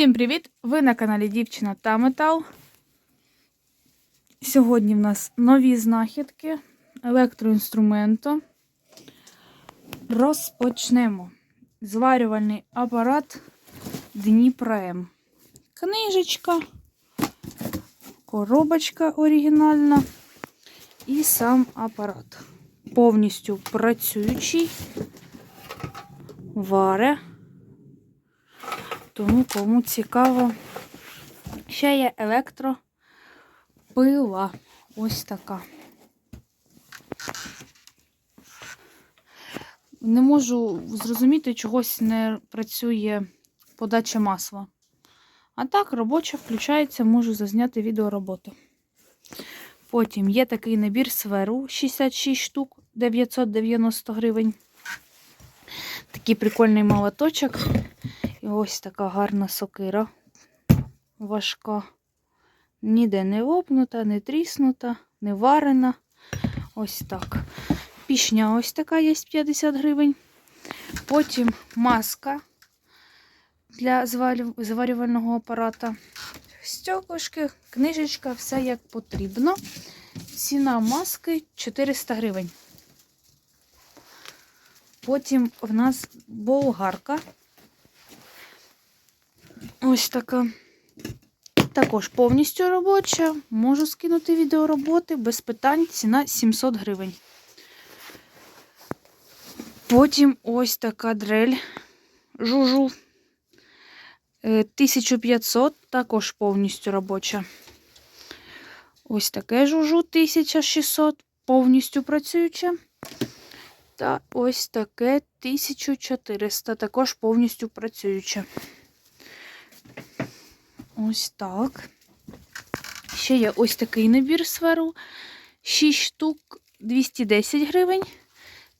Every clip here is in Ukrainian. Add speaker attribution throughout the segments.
Speaker 1: Всім привіт! Ви на каналі Дівчина та Метал. Сьогодні в нас нові знахідки електроінструменту. Розпочнемо. Зварювальний апарат Дніпра-М. Книжечка, коробочка оригінальна і сам апарат. Повністю працюючий, варе. Тому кому цікаво, ще є електропила. Ось така. Не можу зрозуміти, чогось не працює подача масла. А так, робоча включається, можу зазняти відеороботу. Потім є такий набір сверу 66 штук 990 гривень. Такий прикольний молоточок. І ось така гарна сокира. Важка. Ніде не лопнута, не тріснута, не варена. Ось так. Пішня ось така є 50 гривень. Потім маска для зварювального апарата. Стеклишки, книжечка, все як потрібно. Ціна маски 400 гривень. Потім в нас болгарка. Ось така. Також повністю робоча. Можу скинути відео роботи без питань. Ціна 700 гривень. Потім ось така дрель жужу. Е, 1500, також повністю робоча. Ось таке жужу 1600, повністю працююче. Та ось таке 1400, також повністю працююче. Ось так. Ще є ось такий набір сверу. 6 штук 210 гривень.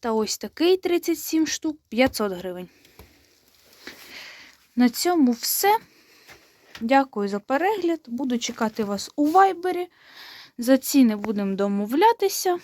Speaker 1: Та ось такий 37 штук 500 гривень. На цьому все. Дякую за перегляд. Буду чекати вас у вайбері. За ціни будемо домовлятися.